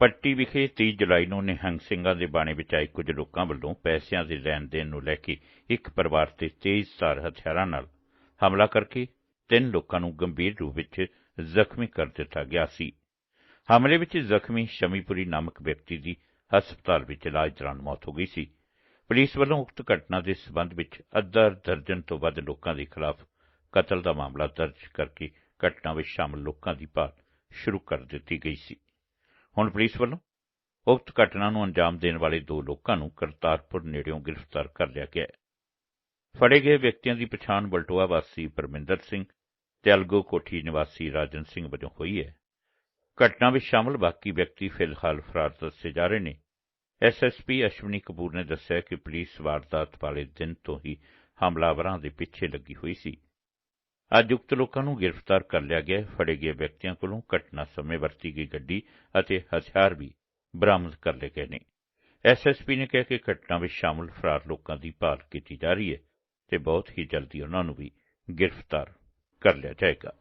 ਪੱਟੀ ਵਿਖੇ 30 ਜੁਲਾਈ ਨੂੰ ਨਿਹੰਗ ਸਿੰਘਾਂ ਦੇ ਬਾਣੇ ਵਿੱਚ ਆਏ ਕੁਝ ਲੋਕਾਂ ਵੱਲੋਂ ਪੈਸਿਆਂ ਦੇ ਲੈਣ ਦੇਣ ਨੂੰ ਲੈ ਕੇ ਇੱਕ ਪਰਿਵਾਰ ਤੇ ਤੇਜ਼ ਧਾਰ ਹਥਿਆਰਾਂ ਨਾਲ ਹਮਲਾ ਕਰਕੇ ਤਿੰਨ ਲੋਕਾਂ ਨੂੰ ਗੰਭੀਰ ਰੂਪ ਵਿੱਚ ਜ਼ਖਮੀ ਕਰ ਦਿੱਤਾ ਗਿਆ ਸੀ। ਹਮਲੇ ਵਿੱਚ ਜ਼ਖਮੀ ਸ਼ਮੀਪੁਰੀ ਨਾਮਕ ਵਿਅਕਤੀ ਦੀ ਹਸਪਤਾਲ ਵਿੱਚ ਇਲਾਜ ਦੌਰਾਨ ਮੌਤ ਹੋ ਗਈ ਸੀ। ਪੁਲਿਸ ਵੱਲੋਂ ਉਕਤ ਘਟਨਾ ਦੇ ਸਬੰਧ ਵਿੱਚ ਅੱਧਾ ਦਰਜਨ ਤੋਂ ਵੱਧ ਲੋਕਾਂ ਦੇ ਖਿਲਾਫ ਕਤਲ ਦਾ ਮਾਮਲਾ ਦਰਜ ਕਰਕੇ ਘਟਨਾ ਵਿੱਚ ਸ਼ਾਮਲ ਲੋਕਾਂ ਦੀ ਭਾਲ ਸ਼ੁਰੂ ਕਰ ਦਿੱਤੀ ਗਈ ਸੀ। ਹੁਣ ਪੁਲਿਸ ਵੱਲੋਂ ਉਕਤ ਘਟਨਾ ਨੂੰ ਅੰਜਾਮ ਦੇਣ ਵਾਲੇ ਦੋ ਲੋਕਾਂ ਨੂੰ ਕਰਤਾਰਪੁਰ ਨੇੜਿਓਂ ਗ੍ਰਿਫਤਾਰ ਕਰ ਲਿਆ ਗਿਆ ਹੈ। ਫੜੇ ਗਏ ਵਿਅਕਤੀਆਂ ਦੀ ਪਛਾਣ ਬਲਟੋਆ ਵਾਸੀ ਪਰਮਿੰਦਰ ਸਿੰਘ ਤੇ ਅਲਗੋ ਕੋਠੀ ਨਿਵਾਸੀ ਰਾਜਨ ਸਿੰਘ ਵਜੋਂ ਹੋਈ ਹੈ। ਘਟਨਾ ਵਿੱਚ ਸ਼ਾਮਲ ਬਾਕੀ ਵਿਅਕਤੀ ਫਿਲਹਾਲ ਫਰਾਰ ਦੱਸੇ ਜਾ ਰਹੇ ਨੇ। ਐਸਐਸਪੀ ਅਸ਼ਵਨੀ ਕਪੂਰ ਨੇ ਦੱਸਿਆ ਕਿ ਪੁਲਿਸ ਵਾਰਦਾਤ ਵਾਲੇ ਦਿਨ ਤੋਂ ਹੀ ਹਮਲਾਵਰਾਂ ਦੇ ਪਿੱਛੇ ਲੱਗੀ ਹੋਈ ਸੀ। ਅੱਜ ਉਕਤ ਲੋਕਾਂ ਨੂੰ ਗ੍ਰਿਫਤਾਰ ਕਰ ਲਿਆ ਗਿਆ ਫੜੇ ਗਏ ਵਿਅਕਤੀਆਂ ਕੋਲੋਂ ਘਟਨਾ ਸਮੇਂ ਵਰਤੀ ਗਈ ਗੱਡੀ ਅਤੇ ਹਥਿਆਰ ਵੀ ਬਰਾਮਦ ਕਰ ਲਏ ਗਏ ਨੇ। ਐਸਐਸਪੀ ਨੇ ਕਿਹਾ ਕਿ ਘਟਨਾ ਵਿੱਚ ਸ਼ਾਮਲ ਫਰਾਰ ਲੋਕਾਂ ਦੀ ਭਾਲ ਕੀਤੀ ਜਾ ਰਹੀ ਹੈ ਤੇ ਬਹੁਤ ਹੀ ਜਲਦੀ ਉਹਨਾਂ ਨੂੰ ਵੀ ਗ੍ਰਿਫਤਾਰ ਕਰ ਲਿਆ ਜਾਏਗਾ।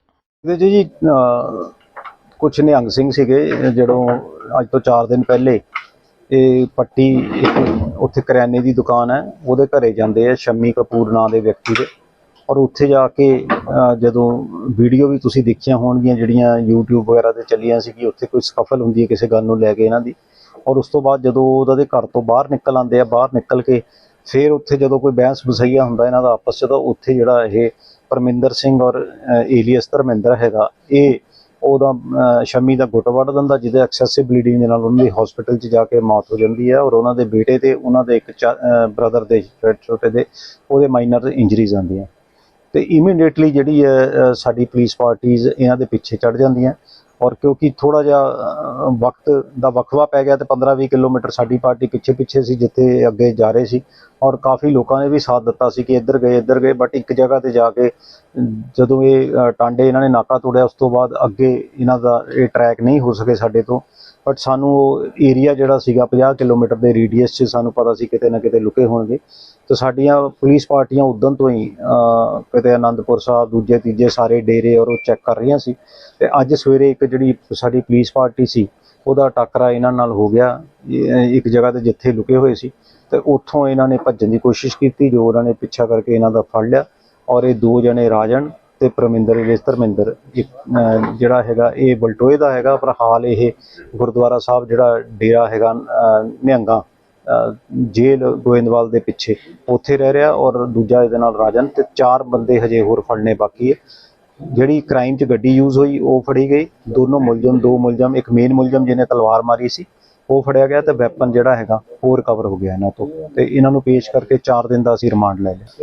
ਇਹਦੇ ਜੀ ਕੁਝ ਨਿਹੰਗ ਸਿੰਘ ਸੀਗੇ, ਜਦੋਂ ਅੱਜ ਤੋਂ 4 ਦਿਨ ਪਹਿਲੇ ਇਹ ਪੱਟੀ ਉੱਥੇ ਕਰਿਆਨੇ ਦੀ ਦੁਕਾਨ ਹੈ, ਉਹਦੇ ਘਰੇ ਜਾਂਦੇ ਆ, ਸ਼ੰਮੀ ਕਪੂਰ ਨਾਂ ਦੇ ਵਿਅਕਤੀ ਦੇ। ਔਰ ਉੱਥੇ ਜਾ ਕੇ ਜਦੋਂ ਵੀਡੀਓ ਵੀ ਤੁਸੀਂ ਦੇਖੀਆਂ ਹੋਣਗੀਆਂ ਜਿਹੜੀਆਂ YouTube ਵਗੈਰਾ ਤੇ ਚੱਲੀਆਂ ਸੀ ਕਿ ਉੱਥੇ ਕੋਈ ਸਫਲ ਹੁੰਦੀ ਹੈ ਕਿਸੇ ਗੱਲ ਨੂੰ ਲੈ ਕੇ ਇਹਨਾਂ ਦੀ ਔਰ ਉਸ ਤੋਂ ਬਾਅਦ ਜਦੋਂ ਉਹਨਾਂ ਦੇ ਘਰ ਤੋਂ ਬਾਹਰ ਨਿਕਲ ਆਉਂਦੇ ਆ ਬਾਹਰ ਨਿਕਲ ਕੇ ਫਿਰ ਉੱਥੇ ਜਦੋਂ ਕੋਈ ਬਹਿਸ ਬਸਈਆ ਹੁੰਦਾ ਇਹਨਾਂ ਦਾ ਆਪਸ 'ਚ ਤਾਂ ਉੱਥੇ ਜਿਹੜਾ ਇਹ ਪਰਮਿੰਦਰ ਸਿੰਘ ਔਰ ਏਲੀਅਸ ਧਰਮਿੰਦਰ ਹੈਗਾ ਇਹ ਉਹਦਾ ਅ, ਸ਼ਮੀ ਦਾ ਗੁੱਟ ਵੱਢ ਦਿੰਦਾ ਜਿਹਦੇ ਐਕਸੈਸਿਵ ਬਲੀਡਿੰਗ ਦੇ ਨਾਲ ਉਹਨਾਂ ਦੀ ਹਸਪੀਟਲ 'ਚ ਜਾ ਕੇ ਮੌਤ ਹੋ ਜਾਂਦੀ ਹੈ ਔਰ ਉਹਨਾਂ ਦੇ ਬੇਟੇ ਤੇ ਉਹਨਾਂ ਦੇ ਇੱਕ ਬ੍ਰਦਰ ਦੇ ਛੋਟੇ- ਛੋਟੇ ਦੇ ਉਹਦੇ ਮਾਈਨਰ ਇੰਜਰੀਜ਼ ਆਉਂਦੀਆਂ। ਤੇ ਇਮੀਡੀਏਟਲੀ ਜਿਹੜੀ ਹੈ ਸਾਡੀ ਪੁਲਿਸ ਪਾਰਟੀਆਂ ਇਹਨਾਂ ਦੇ ਪਿੱਛੇ ਚੜ ਜਾਂਦੀਆਂ। ਔਰ ਕਿਉਂਕਿ ਥੋੜਾ ਜਿਹਾ ਵਕਤ ਦਾ ਵਕਵਾ ਪੈ ਗਿਆ ਤੇ 15-20 ਕਿਲੋਮੀਟਰ ਸਾਡੀ ਪਾਰਟੀ ਪਿੱਛੇ ਪਿੱਛੇ ਸੀ, ਜਿੱਥੇ ਅੱਗੇ ਜਾ ਰਹੇ ਸੀ। ਔਰ ਕਾਫੀ ਲੋਕਾਂ ਨੇ ਵੀ ਸਾਥ ਦਿੱਤਾ ਸੀ ਕਿ ਇੱਧਰ ਗਏ ਇੱਧਰ ਗਏ ਬਟ ਇੱਕ ਜਗ੍ਹਾ ਤੇ ਜਾ ਕੇ ਜਦੋਂ ਇਹ ਟਾਂਡੇ ਇਹਨਾਂ ਨੇ ਨਾਕਾ ਤੋੜਿਆ, ਉਸ ਤੋਂ ਬਾਅਦ ਅੱਗੇ ਇਹਨਾਂ ਦਾ ਇਹ ਟਰੈਕ ਨਹੀਂ ਹੋ ਸਕੇ ਸਾਡੇ ਤੋਂ। ਬਟ ਸਾਨੂੰ ਉਹ ਏਰੀਆ ਜਿਹੜਾ ਸੀਗਾ 50 ਕਿਲੋਮੀਟਰ ਦੇ ਰੇਡੀਅਸ 'ਚ ਸਾਨੂੰ ਪਤਾ ਸੀ ਕਿਤੇ ਨਾ ਕਿਤੇ ਲੁਕੇ ਹੋਣਗੇ। ਤੇ ਸਾਡੀਆਂ ਪੁਲਿਸ ਪਾਰਟੀਆਂ ਉਦੋਂ ਤੋਂ ਹੀ ਕਿਤੇ ਆਨੰਦਪੁਰ ਸਾਹਿਬ, ਦੂਜੇ, ਤੀਜੇ ਸਾਰੇ ਡੇਰੇ ਔਰ ਉਹ ਚੈੱਕ ਕਰ ਰਹੀਆਂ ਸੀ। ਤੇ ਅੱਜ ਸਵੇਰੇ ਇੱਕ ਜਿਹੜੀ ਸਾਡੀ ਪੁਲਿਸ ਪਾਰਟੀ ਸੀ, ਉਹਦਾ ਟੱਕਰਾ ਇਹਨਾਂ ਨਾਲ ਹੋ ਗਿਆ ਇੱਕ ਜਗ੍ਹਾ ਤੇ ਜਿੱਥੇ ਲੁਕੇ ਹੋਏ ਸੀ। ਤੇ ਉੱਥੋਂ ਇਹਨਾਂ ਨੇ ਭੱਜਣ ਦੀ ਕੋਸ਼ਿਸ਼ ਕੀਤੀ, ਜੋ ਉਹਨਾਂ ਨੇ ਪਿੱਛਾ ਕਰਕੇ ਇਹਨਾਂ ਦਾ ਫੜ ਲਿਆ। ਔਰ ਇਹ ਦੋ ਜਣੇ ਰਾਜਨ ਤੇ ਪ੍ਰਮਿੰਦਰ ਇਲੇਸ ਧਰਮਿੰਦਰ ਇੱਕ ਜਿਹੜਾ ਹੈਗਾ, ਇਹ ਬਲਟੋਏ ਦਾ ਹੈਗਾ, ਪਰ ਹਾਲ ਇਹ ਗੁਰਦੁਆਰਾ ਸਾਹਿਬ ਜਿਹੜਾ ਡੇਰਾ ਹੈਗਾ ਨਿਹੰਗਾ ਅਹ, ਜੇਲ੍ਹ ਗੋਇੰਦਵਾਲ ਦੇ ਪਿੱਛੇ ਉੱਥੇ ਰਹਿ ਰਿਹਾ ਔਰ ਦੂਜਾ ਇਹਦੇ ਨਾਲ ਰਾਜਨ ਤੇ ਚਾਰ ਬੰਦੇ ਹਜੇ ਹੋਰ ਫੜਨੇ ਬਾਕੀ ਹੈ। ਜਿਹੜੀ ਕ੍ਰਾਈਮ 'ਚ ਗੱਡੀ ਯੂਜ਼ ਹੋਈ ਉਹ ਫੜੀ ਗਈ। ਦੋਨੋਂ ਮੁਲਜ਼ਮ ਦੋ ਮੁਲਜ਼ਮ ਇੱਕ ਮੇਨ ਮੁਲਜ਼ਮ ਜਿਹਨੇ ਤਲਵਾਰ ਮਾਰੀ ਸੀ ਉਹ ਫੜਿਆ ਗਿਆ ਤੇ ਵੈਪਨ ਜਿਹੜਾ ਹੈਗਾ ਉਹ ਰਿਕਵਰ ਹੋ ਗਿਆ ਇਹਨਾਂ ਤੋਂ ਤੇ ਇਹਨਾਂ ਨੂੰ ਪੇਸ਼ ਕਰਕੇ 4 ਦਿਨ ਦਾ ਅਸੀਂ ਰਿਮਾਂਡ ਲੈ ਲਿਆ।